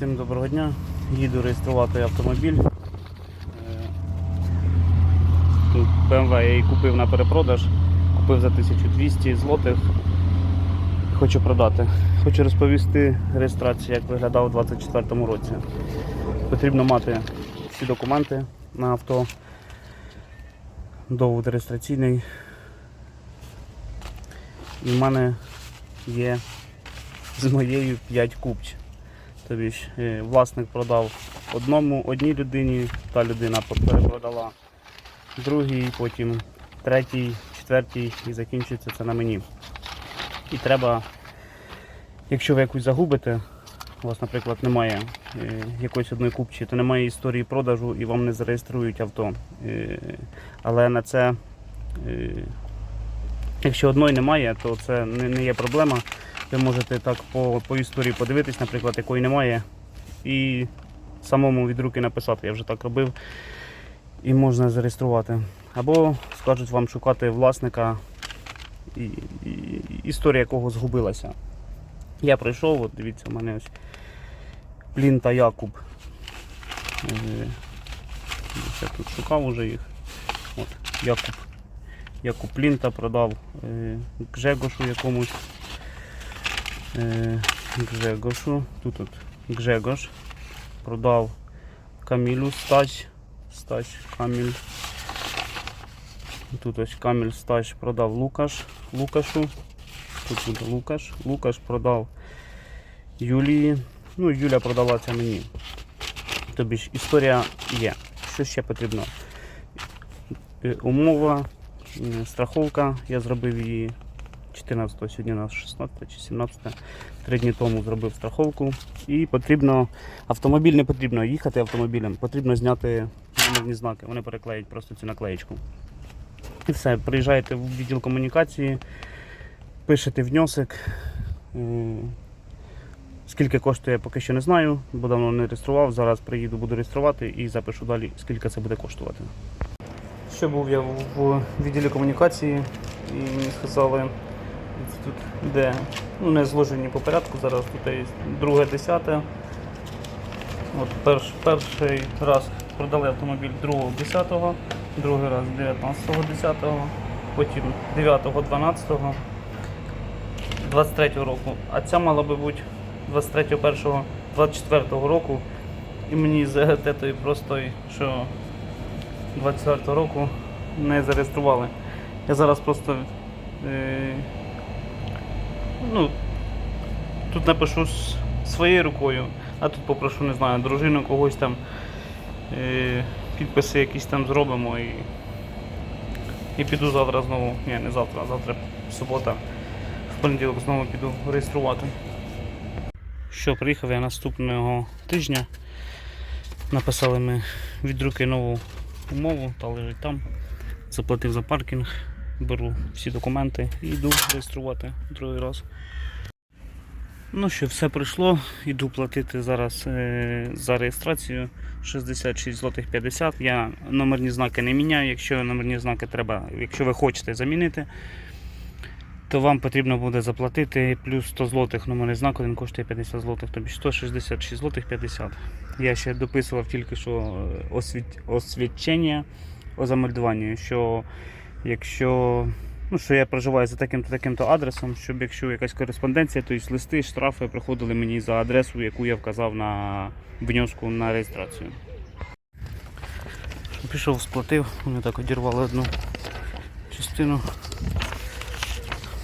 Всім доброго дня. Їду реєструвати автомобіль. Е, Тут BMW я її купив на перепродаж. Купив за 1200 злотих. Хочу продати. Хочу розповісти реєстрацію, як виглядав у 2024 році. Потрібно мати всі документи на авто. Довод реєстраційний. І в мене є з моєю 5 купч. Тобі е, власник продав одному, одній людині, та людина перепродала другій, потім третій, четвертій і закінчується це на мені. І треба, якщо ви якусь загубите, у вас, наприклад, немає е, якоїсь одної купчі, то немає історії продажу і вам не зареєструють авто. Е, але на це, якщо одної немає, то це не є проблема. Ви можете так по, по історії подивитись, наприклад, якої немає, і самому від руки написати. Я вже так робив. І можна зареєструвати. Або скажуть вам шукати власника, і, і, історія якого згубилася. Я прийшов, от дивіться, у мене ось Плін та Якуб. Е, Я тут шукав уже їх. От, Якуб. Якуб Плінта продав е, Гжегошу якомусь. Е, Гжегошу. Тут от Гжегош продав Камілю Стач. Стач Каміль. Тут ось Каміль Стач продав Лукаш. Лукашу. Тут буде Лукаш. Лукаш продав Юлії. Ну, Юля продала це мені. Тобі ж історія є. Що ще потрібно? Е, Умова, страховка. Я зробив її 14 сьогодні у нас 16 чи 17 три дні тому зробив страховку. І потрібно, автомобіль не потрібно їхати автомобілем, потрібно зняти номерні знаки. Вони переклеють просто цю наклеєчку. І все, приїжджаєте в відділ комунікації, пишете внесок. Е, Скільки коштує, поки що не знаю, бо давно не реєстрував. Зараз приїду, буду реєструвати і запишу далі, скільки це буде коштувати. Ще був я в відділі комунікації і мені сказали, тут де ну, не зложені по порядку, зараз тут є друге десяте. От перш, перший раз продали автомобіль 2 10 другий раз 19 10 потім 9 12 23 року. А ця мала би бути 23 1 24 року. І мені з тетою простої, що 24 року не зареєстрували. Я зараз просто е, ну, тут напишу своєю рукою, а тут попрошу, не знаю, дружину когось там, е, підписи якісь там зробимо і, і піду завтра знову. Ні, не завтра, а завтра субота. В понеділок знову піду реєструвати. Що, приїхав я наступного тижня. Написали ми від руки нову умову, та лежить там. Заплатив за паркінг, беру всі документи і йду реєструвати другий раз. Ну що, все пройшло. Йду платити зараз е, за реєстрацію 66 злотих 50. Я номерні знаки не міняю. Якщо номерні знаки треба, якщо ви хочете замінити, то вам потрібно буде заплатити плюс 100 злотих номерний знак, один коштує 50 злотих, тобто 166 злотих 50. Я ще дописував тільки що е, освіт... освідчення о замельдуванні, що якщо ну, що я проживаю за таким-то таким-то адресом, щоб якщо якась кореспонденція, то есть листи, штрафи приходили мені за адресу, яку я вказав на внеску на реєстрацію. Пішов, сплатив, вони так одірвали одну частину.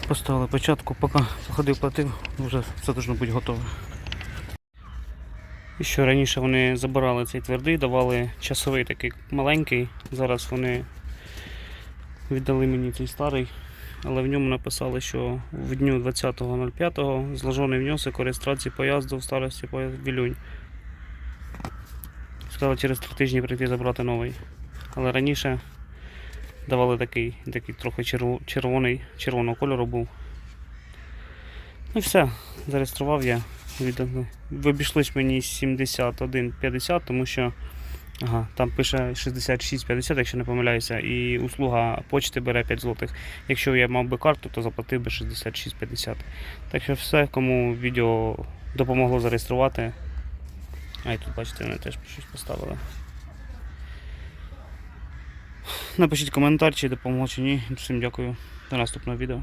Поставили початку, поки походив, платив, вже все должно бути готове. І що раніше вони забирали цей твердий, давали часовий такий маленький. Зараз вони віддали мені цей старий, але в ньому написали, що в дню 20.05 зложений внесок у реєстрації поїзду в старості Білюнь. Сказали через три тижні прийти забрати новий. Але раніше давали такий, такий трохи червоний, червоного кольору був. Ну все, зареєстрував я. Віддали. Мені 71,50, тому що ага, там пише 66,50, якщо не помиляюся, і услуга почти бере 5 злотих. Якщо я мав би карту, то заплатив би 66,50. Так що все, кому відео допомогло зареєструвати, А і тут бачите, вони теж щось поставили. Напишіть коментар, чи допомогло, чи ні. Всім дякую. До наступного відео.